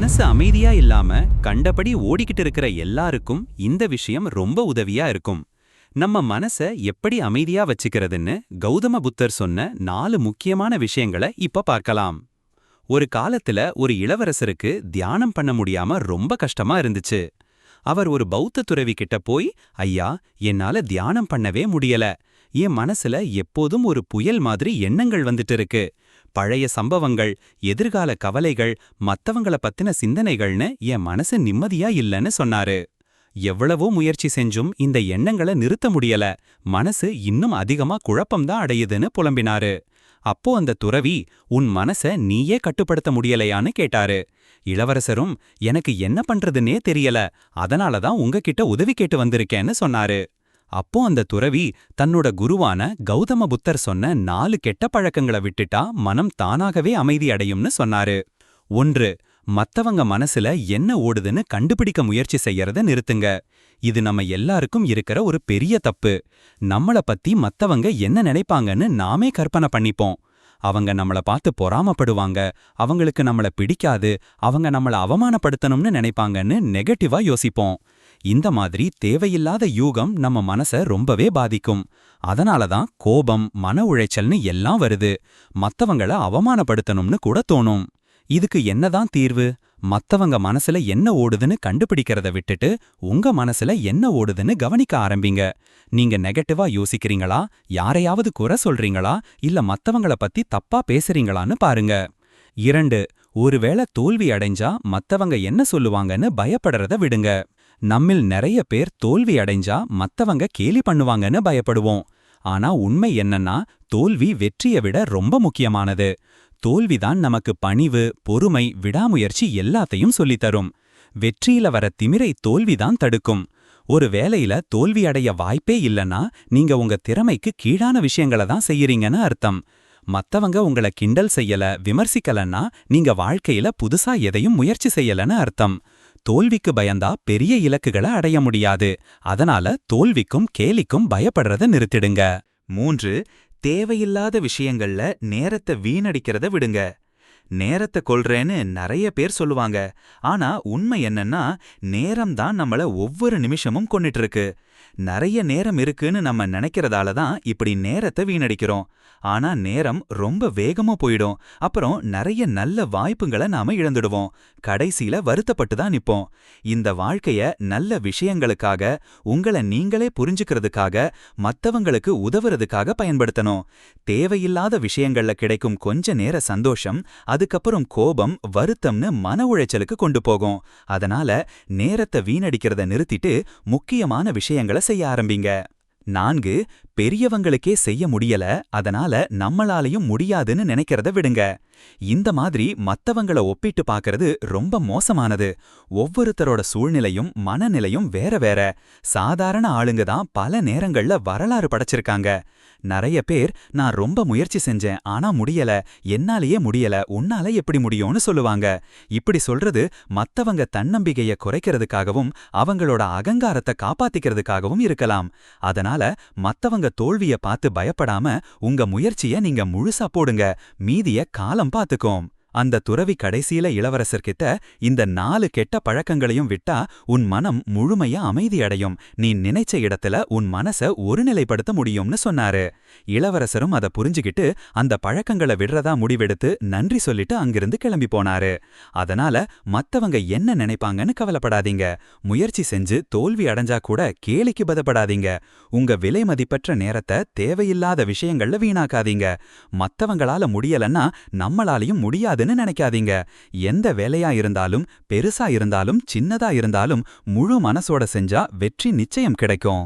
மனசு அமைதியா இல்லாம கண்டபடி ஓடிக்கிட்டு இருக்கிற எல்லாருக்கும் இந்த விஷயம் ரொம்ப உதவியா இருக்கும். நம்ம மனச எப்படி அமைதியா வச்சுக்கிறதுன்னு கௌதம புத்தர் சொன்ன நாலு முக்கியமான விஷயங்களை இப்ப பார்க்கலாம். ஒரு காலத்துல ஒரு இளவரசருக்கு தியானம் பண்ண முடியாம ரொம்ப கஷ்டமா இருந்துச்சு. அவர் ஒரு பௌத்த துறவி கிட்ட போய் ஐயா என்னால தியானம் பண்ணவே முடியல. என் மனசுல எப்போதும் ஒரு புயல் மாதிரி எண்ணங்கள் வந்துட்டு இருக்கு. பழைய சம்பவங்கள் எதிர்கால கவலைகள் மத்தவங்கள பத்தின சிந்தனைகள்னு என் மனசு நிம்மதியா இல்லைன்னு சொன்னாரு. எவ்வளவோ முயற்சி செஞ்சும் இந்த எண்ணங்களை நிறுத்த முடியல. மனசு இன்னும் அதிகமா குழப்பம்தான் அடையுதுன்னு புலம்பினாரு. அப்போ அந்த துறவி உன் மனச நீயே கட்டுப்படுத்த முடியலையான்னு கேட்டாரு. இளவரசரும் எனக்கு என்ன பண்றதுன்னே தெரியல. அதனால தான் உங்ககிட்ட உதவி கேட்டு வந்திருக்கேன்னு சொன்னாரு. அப்போ அந்த துறவி தன்னோட குருவான கௌதம புத்தர் சொன்ன நாலு கெட்ட பழக்கங்களை விட்டுட்டா மனம் தானாகவே அமைதி அடையும்னு சொன்னாரு. ஒன்று மத்தவங்க மனசுல என்ன ஓடுதுன்னு கண்டுபிடிக்க முயற்சி செய்யறத நிறுத்துங்க. இது நம்ம எல்லாருக்கும் இருக்கிற ஒரு பெரிய தப்பு. நம்மள பத்தி மத்தவங்க என்ன நினைப்பாங்கன்னு நாமே கற்பனை பண்ணிப்போம். அவங்க நம்மள பார்த்து பொறாமப்படுவாங்க. அவங்களுக்கு நம்மள பிடிக்காது. அவங்க நம்மள அவமானப்படுத்தணும்னு நினைப்பாங்கன்னு நெகட்டிவா யோசிப்போம். இந்த மாதிரி தேவையில்லாத யூகம் நம்ம மனச ரொம்பவே பாதிக்கும். அதனால தான் கோபம் மன உளைச்சல்னு எல்லாம் வருது. மத்தவங்கள அவமானப்படுத்தணும்னு கூட தோணும். இதுக்கு என்னதான் தீர்வு? மத்தவங்க மனசுல என்ன ஓடுதுன்னு கண்டுபிடிக்கிறத விட்டுட்டு உங்க மனசுல என்ன ஓடுதுன்னு கவனிக்க ஆரம்பிங்க. நீங்க நெகட்டிவா யோசிக்கிறீங்களா? யாரையாவது குறை சொல்றீங்களா? இல்ல மத்தவங்கள பத்தி தப்பா பேசுறீங்களான்னு பாருங்க. இரண்டு ஒருவேளை தோல்வி அடைஞ்சா மத்தவங்க என்ன சொல்லுவாங்கன்னு பயப்படுறத விடுங்க. நம்மில் நிறைய பேர் தோல்வி அடைஞ்சா மத்தவங்க கேலி பண்ணுவாங்கன்னு பயப்படுவோம். ஆனா உண்மை என்னன்னா தோல்வி வெற்றியை விட ரொம்ப முக்கியமானது. தோல்விதான் நமக்கு பணிவு பொறுமை விடாமுயற்சி எல்லாத்தையும் சொல்லித்தரும். வெற்றியில வர திமிரை தோல்விதான் தடுக்கும். ஒரு வேலையில தோல்வி அடைய வாய்ப்பே இல்லனா நீங்க உங்க திறமைக்கு கீழான விஷயங்கள தான் செய்யறீங்கன்னு அர்த்தம். மத்தவங்க உங்களை கிண்டல் செய்யல விமர்சிக்கலன்னா நீங்க வாழ்க்கையில புதுசா எதையும் முயற்சி செய்யலன்னு அர்த்தம். தோல்விக்கு பயந்தா பெரிய இலக்குகளை அடைய முடியாது. அதனால தோல்விக்கும் கேலிக்கும் பயப்படுறத நிறுத்திடுங்க. மூன்று தேவையில்லாத விஷயங்கள்ல நேரத்தை வீணடிக்கிறத விடுங்க. நேரத்தை கொல்றேன்னு நிறைய பேர் சொல்லுவாங்க. ஆனா உண்மை என்னன்னா நேரம் தான் நம்மள ஒவ்வொரு நிமிஷமும் கொண்டுட்டு இருக்கு நிறைய நேரம் இருக்குன்னு நம்ம நினைக்கிறதால தான் இப்படி நேரத்தை வீணடிக்கிறோம். ஆனா நேரம் ரொம்ப வேகமா போயிடும். அப்புறம் நிறைய நல்ல வாய்ப்புகளை நாம இழந்துடுவோம். கடைசியில வருத்தப்பட்டு தான் நிப்போம். இந்த வாழ்க்கைய நல்ல விஷயங்களுக்காக உங்களை நீங்களே புரிஞ்சுக்கிறதுக்காக மத்தவங்களுக்கு உதவுறதுக்காக பயன்படுத்தணும். தேவையில்லாத விஷயங்கள்ல கிடைக்கும் கொஞ்ச நேர சந்தோஷம் அது அதுக்கப்புறம் கோபம் வருத்தம்னு மன உளைச்சலுக்கு கொண்டு போகும். அதனால நேரத்தை வீணடிக்கிறத நிறுத்திட்டு முக்கியமான விஷயங்களை செய்ய ஆரம்பிங்க. நான்கு பெரியவங்களுக்கே செய்ய முடியல அதனால நம்மளாலையும் முடியாதுன்னு நினைக்கிறத விடுங்க. இந்த மாதிரி மத்தவங்கள ஒப்பிட்டு பார்க்கறது ரொம்ப மோசமானது. ஒவ்வொருத்தரோட சூழ்நிலையும் மனநிலையும் வேற வேற. சாதாரண ஆளுங்க தான் பல நேரங்கள்ல வரலாறு படைச்சிருக்காங்க. நிறைய பேர் நான் ரொம்ப முயற்சி செஞ்சேன் ஆனா முடியல. என்னாலேயே முடியல. உன்னால எப்படி முடியும்னு சொல்லுவாங்க. இப்படி சொல்றது மத்தவங்க தன்னம்பிக்கைய குறைக்கிறதுக்காகவும் அவங்களோட அகங்காரத்தை காப்பாத்திக்கிறதுக்காகவும் இருக்கலாம். அதனால மத்தவங்க தோல்விய பார்த்து பயப்படாம உங்க முயற்சிய நீங்க முழுசா போடுங்க. மீதிய காலம் பார்த்துக்கும். அந்த துறவி கடைசியில இளவரசர்கிட்ட இந்த நாலு கெட்ட பழக்கங்களையும் விட்டா உன் மனம் முழுமையா அமைதியடையும் நீ நினைச்ச இடத்துல உன் மனச ஒருநிலைப்படுத்த முடியும்னு சொன்னாரு. இளவரசரும் அதை புரிஞ்சுகிட்டு அந்த பழக்கங்களை விடுறதா முடிவெடுத்து நன்றி சொல்லிட்டு அங்கிருந்து கிளம்பி போனாரு. அதனால மத்தவங்க என்ன நினைப்பாங்கன்னு கவலைப்படாதீங்க. முயற்சி செஞ்சு தோல்வி அடைஞ்சா கூட கேலிக்கு பதப்படாதீங்க. உங்க விலை மதிப்பற்ற நேரத்தை தேவையில்லாத விஷயங்கள்ல வீணாக்காதீங்க. மத்தவங்களால முடியலன்னா நம்மளாலையும் முடியாது. முடியாதுன்னு நினைக்காதீங்க. எந்த வேலையா இருந்தாலும் பெருசா இருந்தாலும் சின்னதா இருந்தாலும் முழு மனசோட செஞ்சா வெற்றி நிச்சயம் கிடைக்கும்.